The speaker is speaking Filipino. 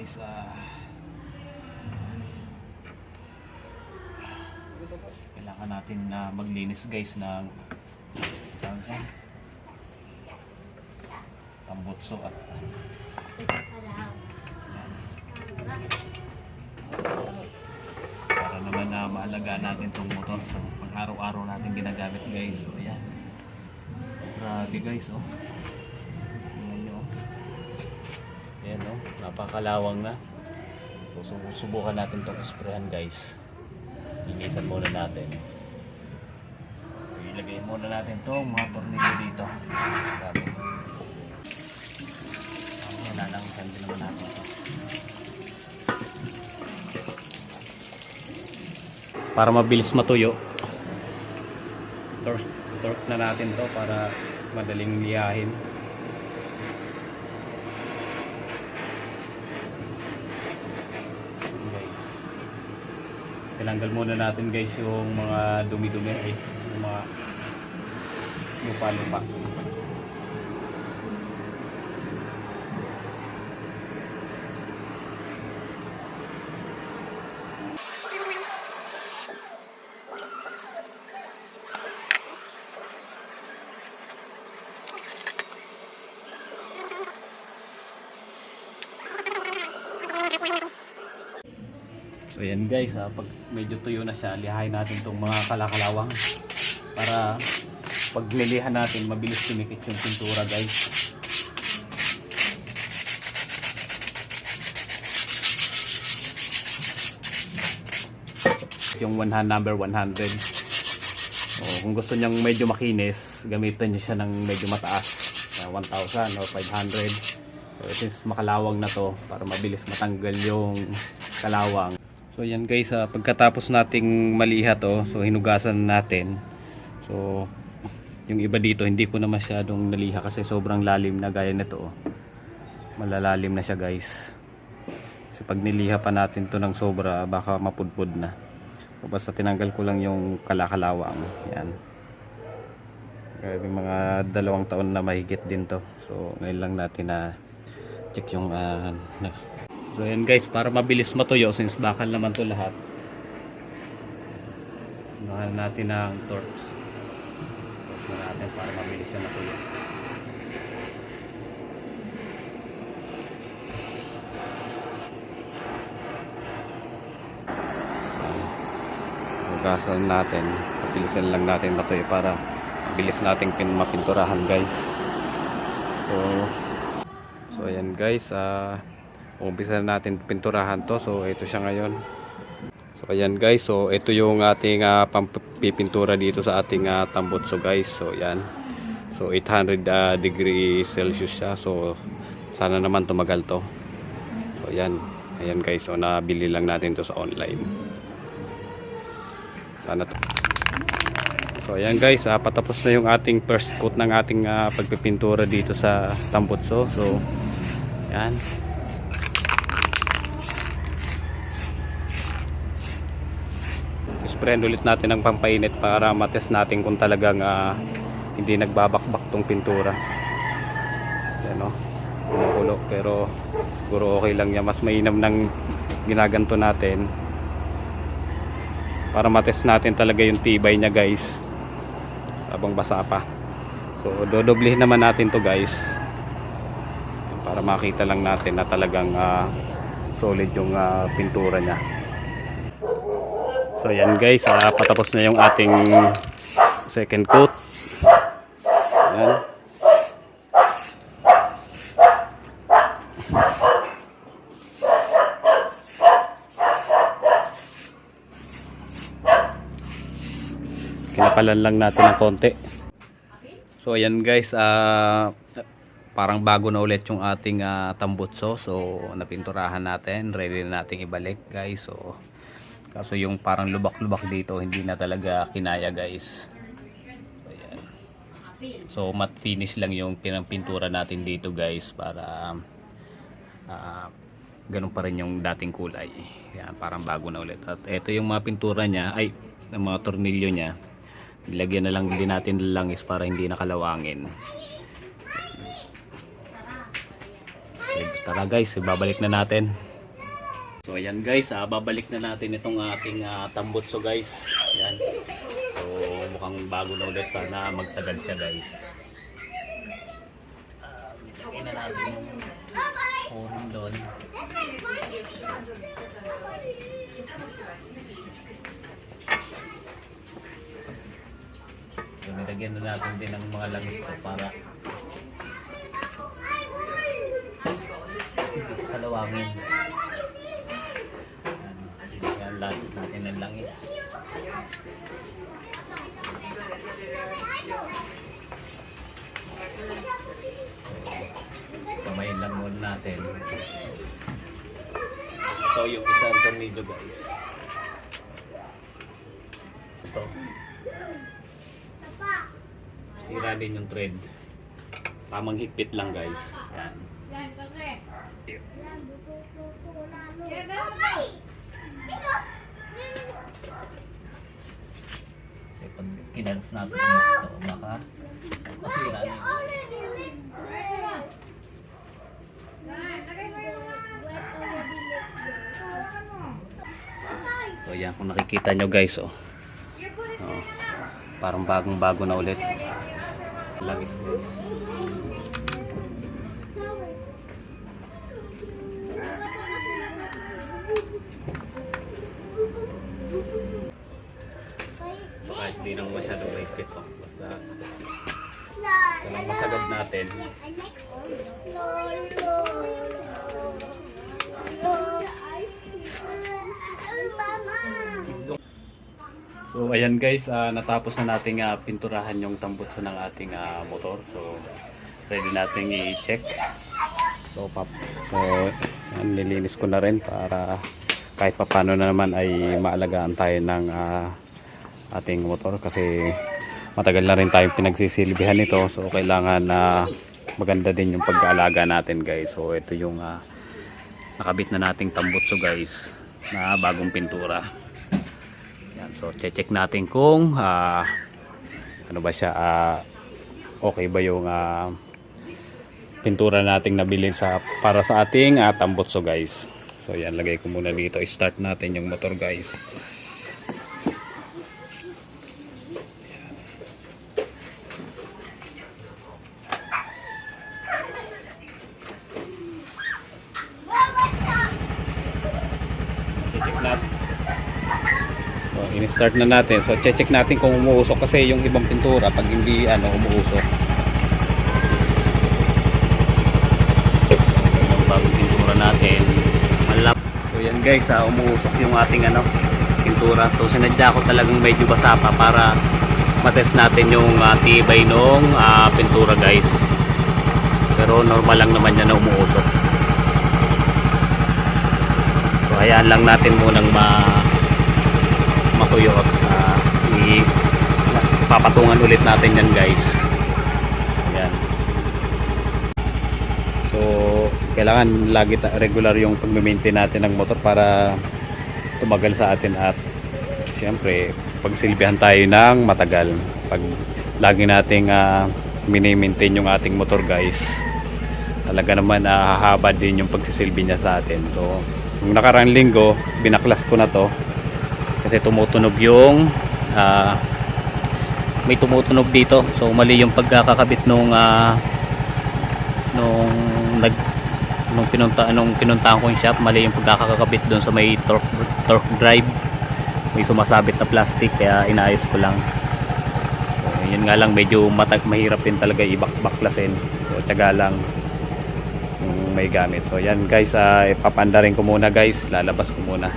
guys ah. Kailangan natin na maglinis guys ng dyan, tambutso at para naman na maalaga natin itong motor. Sa pang araw-araw natin ginagamit guys. So yan grabe guys oh yan oh napakalawang na. So, sub- subukan natin itong sprayan guys. Linisan muna natin. Ilagay muna natin itong mga tornilyo dito. Grabe. Mamaya lalangsan din naman natin ito para mabilis matuyo. Torque, torque na natin to para madaling liyahin guys tinanggal muna natin guys yung mga dumi-dumi. Eh, yung mga lupa-lupa So yan guys, ha, pag medyo tuyo na siya, lihain natin itong mga kalakalawang para pag nilihan natin, mabilis tumikit yung pintura guys. Yung 100, number 100. So, kung gusto niyang medyo makinis, gamitan niyo siya ng medyo mataas. na 1,000 or 500. So, since makalawang na to, para mabilis matanggal yung kalawang. So yan guys, ah, pagkatapos nating maliha to, so hinugasan natin. So yung iba dito hindi ko na masyadong naliha kasi sobrang lalim na gaya nito. oh. Malalalim na siya guys. Kasi pag niliha pa natin to ng sobra, baka mapudpud na. So, basta tinanggal ko lang yung kalakalawang. Yan. Grabe mga dalawang taon na mahigit din to. So ngayon lang natin na check yung ah, na, So yan guys, para mabilis matuyo since bakal naman to lahat. Mahal natin ng torch. Torch na natin para mabilis siya matuyo. Hugasan natin. Pabilisan lang natin matuyo para mabilis nating pin mapinturahan guys. So, so ayan guys, ah umpisa na natin pinturahan to. So ito siya ngayon. So ayan guys. So ito yung ating uh, pampipintura dito sa ating uh, tambutso guys so ayan. So 800 uh, degree celsius siya. So sana naman tumagal to. So ayan. Ayan guys. So nabili lang natin to sa online. Sana to. So ayan guys, uh, patapos na yung ating first coat ng ating uh, pagpipintura dito sa tambutso. So ayan. Sprayan ulit natin ng pampainit para matest natin kung talagang ah, hindi nagbabakbak tong pintura. Yan o. Kumukulo. Pero siguro okay lang yan. Mas mainam ng ginaganto natin. Para matest natin talaga yung tibay niya guys. Habang basa pa. So dodoblihin naman natin to guys. Para makita lang natin na talagang ah, solid yung ah, pintura niya. So yan guys, ah, patapos na yung ating second coat. Yan. Kinapalan lang natin ng konti. So ayan guys, ah parang bago na ulit yung ating ah, tambutso. So napinturahan natin, ready na nating ibalik guys. So Kaso yung parang lubak-lubak dito, hindi na talaga kinaya guys. Ayan. So matte finish lang yung pinang-pintura natin dito guys para ah, ganun pa rin yung dating kulay. Yan, parang bago na ulit. At ito yung mga pintura niya, ay, ng mga tornilyo niya. Nilagyan na lang din natin ng langis para hindi nakalawangin. Tara guys, ibabalik na natin. So ayan guys, ah, babalik na natin itong ating ah, tambutso guys. Ayan. So mukhang bago na ulit. Sana magtagal siya guys. Lagyan na natin yung phone doon. So nilagyan na natin din ng mga langis to para siya Yan, lahat natin ng langis. Kamayin lang muna natin. Ito yung isang tornilyo guys. Ito. Sira din yung thread. Tamang higpit lang guys. Yan. Kasi pag kinals natin ito, baka masira yun. So yan, kung nakikita nyo guys, oh. oh parang bagong bago na ulit. Langis guys. So kahit di nang masyadong mahigpit pa. Basta, basta lang masagad natin. So ayan guys, ah, natapos na nating ah, pinturahan yung tambutso ng ating ah, motor. So ready nating i-check. So pap so yan, nilinis ko na rin para kahit papano na naman ay maalagaan tayo ng ah, ating motor kasi matagal na rin tayong pinagsisilbihan nito. So kailangan na maganda din yung pag-aalaga natin guys. So ito yung ah, nakabit na nating tambutso guys na bagong pintura. Yan, so check natin kung ah, ano ba siya ah, okay ba yung ah, pintura nating nabili sa para sa ating uh, tambutso guys. So yan lagay ko muna dito. I-start natin yung motor guys. Check natin. So, in-start na natin. So, check natin kung umuusok kasi yung ibang pintura pag hindi ano umuusok. Yung bagong pintura natin. Malap. So, yan guys, ah, umuusok yung ating ano pintura. So, sinadya ko talagang medyo basa pa para matest natin yung ah, tibay nung ah, pintura guys. Pero normal lang naman yan na umuusok. So, hayaan lang natin munang ma matuyo at uh, i papatungan ulit natin yan guys. Ayan so kailangan lagi regular yung pag-maintain natin ng motor para tumagal sa atin at syempre pagsilbihan tayo ng matagal. Pag lagi nating uh, mini-maintain yung ating motor guys talaga naman uh, hahaba din yung pagsisilbi niya sa atin. So nung nakarang linggo binaklas ko na to kasi tumutunog yung ah, may tumutunog dito. So mali yung pagkakakabit nung ah, nung nag nung pinunta nung pinuntahan ko yung shop mali yung pagkakakabit doon sa may torque, torque drive. May sumasabit na plastic kaya inaayos ko lang. So, yun nga lang medyo matag mahirap din talaga ibakbaklasin so tiyaga lang may gamit. So yan guys uh, ipapanda rin ko muna guys. Lalabas ko muna